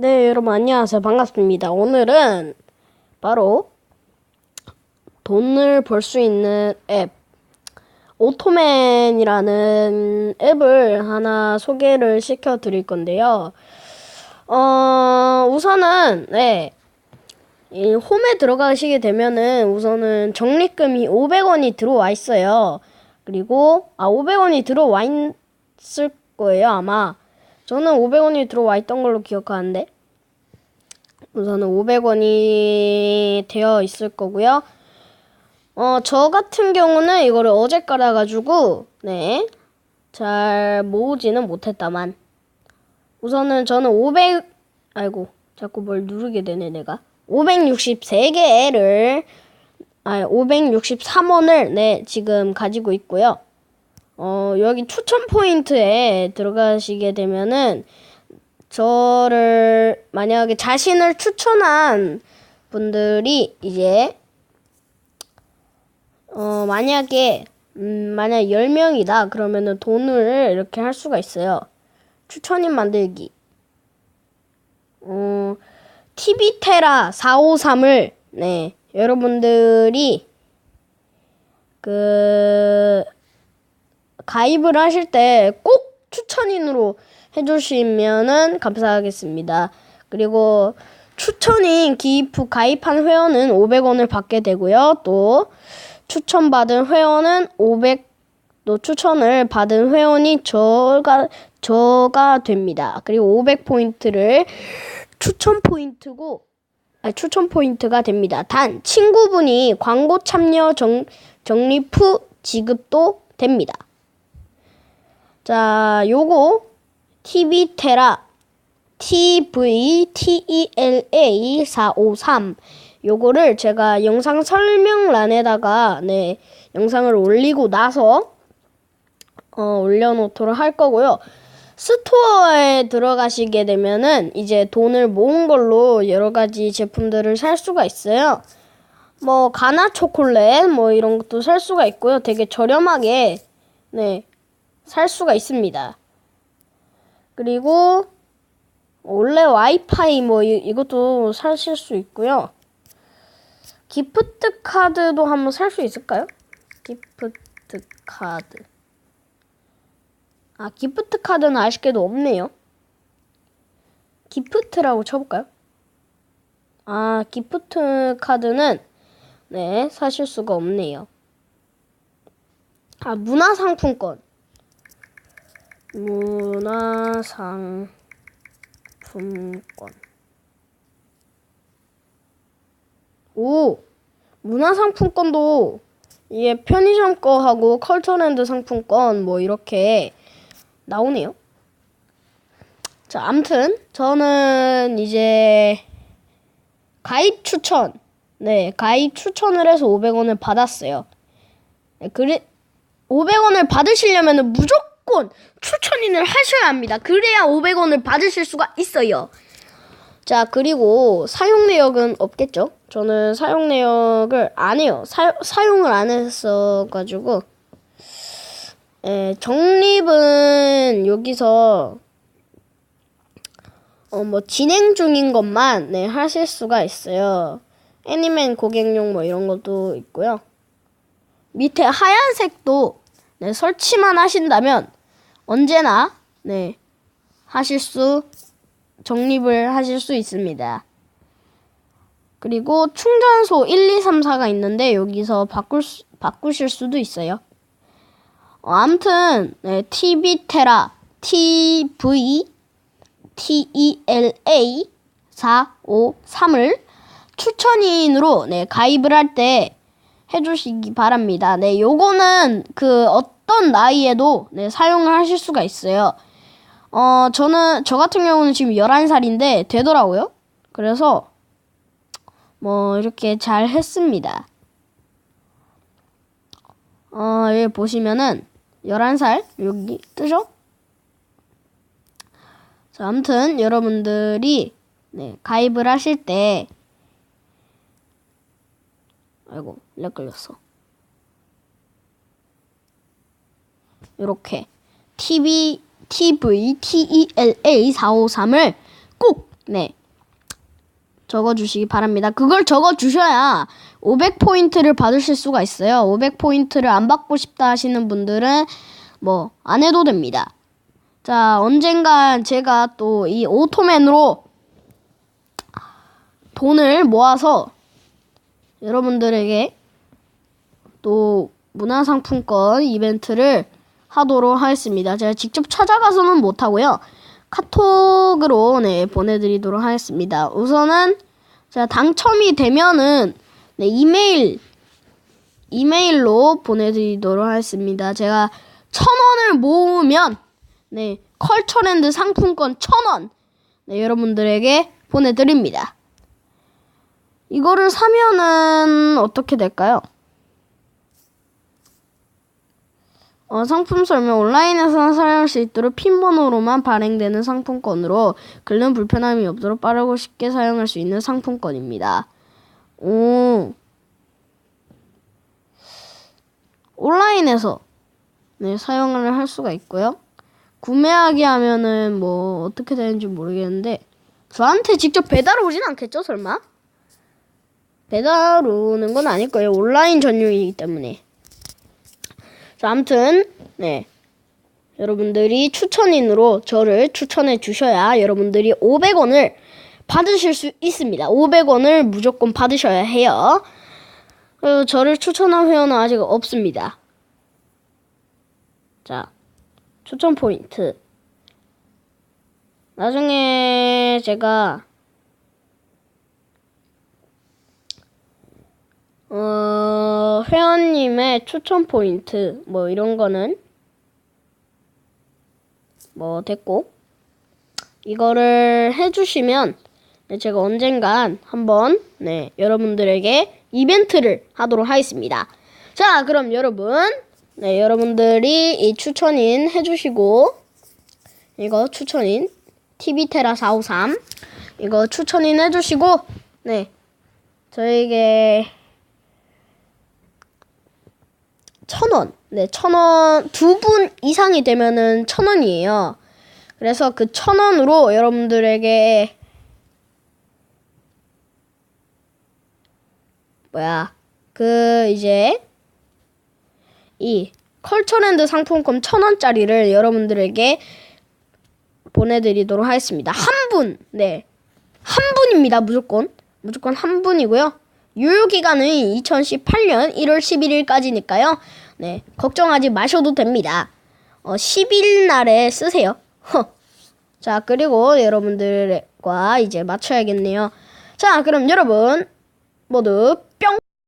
네, 여러분 안녕하세요. 반갑습니다. 오늘은 바로 돈을 벌 수 있는 앱 오토맨이라는 앱을 하나 소개를 시켜 드릴 건데요. 어, 우선은 네. 이 홈에 들어가시게 되면은 우선은 적립금이 500원이 들어와 있어요. 그리고 아 500원이 들어와 있을 거예요, 아마. 저는 500원이 들어와 있던 걸로 기억하는데 우선은 500원이 되어 있을 거고요. 어, 저 같은 경우는 이거를 어제 깔아가지고 네, 잘 모으지는 못했다만 우선은 저는 500 아이고 자꾸 뭘 누르게 되네 내가 563개를 아 563원을 네 지금 가지고 있고요. 어, 여기 추천 포인트에 들어가시게 되면은 저를 만약에 자신을 추천한 분들이 이제 어, 만약에 음, 만약 10명이다 그러면은 돈을 이렇게 할 수가 있어요. 추천인 만들기. 어, TV테라 453을 네, 여러분들이 그 가입을 하실 때 꼭 추천인으로 해주시면은 감사하겠습니다. 그리고 추천인 기입 후 가입한 회원은 500원을 받게 되고요. 또 추천받은 회원은 500, 또 추천을 받은 회원이 저가, 저가 됩니다. 그리고 500포인트를 추천 포인트고, 아니, 추천 포인트가 됩니다. 단, 친구분이 광고 참여 정, 적립 후 지급도 됩니다. 자, 요거 TV테라 TVTELA 453 요거를 제가 영상 설명란에다가 네, 영상을 올리고 나서 어, 올려놓도록 할 거고요. 스토어에 들어가시게 되면은 이제 돈을 모은 걸로 여러 가지 제품들을 살 수가 있어요. 뭐 가나 초콜릿 뭐 이런 것도 살 수가 있고요. 되게 저렴하게 네, 살 수가 있습니다. 그리고 원래 와이파이 뭐 이, 이것도 사실 수 있고요. 기프트 카드도 한번 살 수 있을까요? 기프트 카드. 아, 기프트 카드는 아쉽게도 없네요. 기프트라고 쳐볼까요? 아, 기프트 카드는 네, 사실 수가 없네요. 아, 문화상품권. 문화상품권. 오! 문화상품권도 이게 편의점 거하고 컬처랜드 상품권 뭐 이렇게 나오네요. 자, 암튼 저는 이제 가입 추천. 네, 가입 추천을 해서 500원을 받았어요. 네, 그래 500원을 받으시려면 무조건 추천인을 하셔야 합니다. 그래야 500원을 받으실 수가 있어요. 자, 그리고 사용 내역은 없겠죠? 저는 사용 내역을 안 해요. 사, 사용을 안 했어가지고. 예, 적립은 여기서, 어, 뭐, 진행 중인 것만, 네, 하실 수가 있어요. 애니맨 고객용 뭐 이런 것도 있고요. 밑에 하얀색도, 네, 설치만 하신다면, 언제나, 네, 하실 수, 적립을 하실 수 있습니다. 그리고 충전소 1, 2, 3, 4가 있는데 여기서 바꿀 수, 바꾸실 수도 있어요. 어, 아무튼 네, TV테라 TV TELA 453을 추천인으로 네, 가입을 할 때 해주시기 바랍니다. 네, 요거는 그 어 떤 나이에도 네, 사용을 하실 수가 있어요. 어, 저는, 저 같은 경우는 지금 11살인데 되더라고요. 그래서, 뭐, 이렇게 잘 했습니다. 어, 여기 보시면은, 11살, 여기 뜨죠? 자, 아무튼, 여러분들이, 네, 가입을 하실 때, 아이고, 렉 걸렸어. 이렇게, TV, TVTELA453을 꼭 네. 적어 주시기 바랍니다. 그걸 적어 주셔야 500포인트를 받으실 수가 있어요. 500포인트를 안 받고 싶다 하시는 분들은 뭐 안 해도 됩니다. 자, 언젠간 제가 또 이 오토맨으로 돈을 모아서 여러분들에게 또 문화상품권 이벤트를 하도록 하겠습니다. 제가 직접 찾아가서는 못하고요. 카톡으로 네, 보내드리도록 하겠습니다. 우선은 제가 당첨이 되면은 네, 이메일 이메일로 보내드리도록 하겠습니다. 제가 천 원을 모으면 네 컬처랜드 상품권 천 원. 네, 여러분들에게 보내드립니다. 이거를 사면은 어떻게 될까요? 어, 상품 설명 온라인에서는 사용할 수 있도록 핀 번호로만 발행되는 상품권으로 글른 불편함이 없도록 빠르고 쉽게 사용할 수 있는 상품권입니다. 오. 온라인에서 네, 사용을 할 수가 있고요. 구매하기 하면은 뭐 어떻게 되는지 모르겠는데 저한테 직접 배달 오진 않겠죠, 설마? 배달 오는 건 아닐 거예요. 온라인 전용이기 때문에. 자, 아무튼 네. 여러분들이 추천인으로 저를 추천해 주셔야 여러분들이 500원을 받으실 수 있습니다. 500원을 무조건 받으셔야 해요. 어, 저를 추천한 회원은 아직 없습니다. 자, 추천 포인트. 나중에 제가 어, 회원님의 추천 포인트, 뭐 이런 거는 뭐 됐고, 이거를 해주시면 네, 제가 언젠간 한번 네, 여러분들에게 이벤트를 하도록 하겠습니다. 자, 그럼 여러분, 네, 여러분들이 이 추천인 해주시고, 이거 추천인, TV테라 453, 이거 추천인 해주시고, 네, 저에게 천 원. 네, 천 원. 두 분 이상이 되면은 천 원이에요. 그래서 그 천 원으로 여러분들에게 뭐야 그 이제 이 컬처랜드 상품권 천 원짜리를 여러분들에게 보내드리도록 하겠습니다. 한 분, 네, 한 분입니다. 무조건 무조건 한 분이고요. 유효 기간은 2018년 1월 11일까지니까요. 네, 걱정하지 마셔도 됩니다. 어, 10일 날에 쓰세요. 허. 자, 그리고 여러분들과 이제 맞춰야겠네요. 자, 그럼 여러분 모두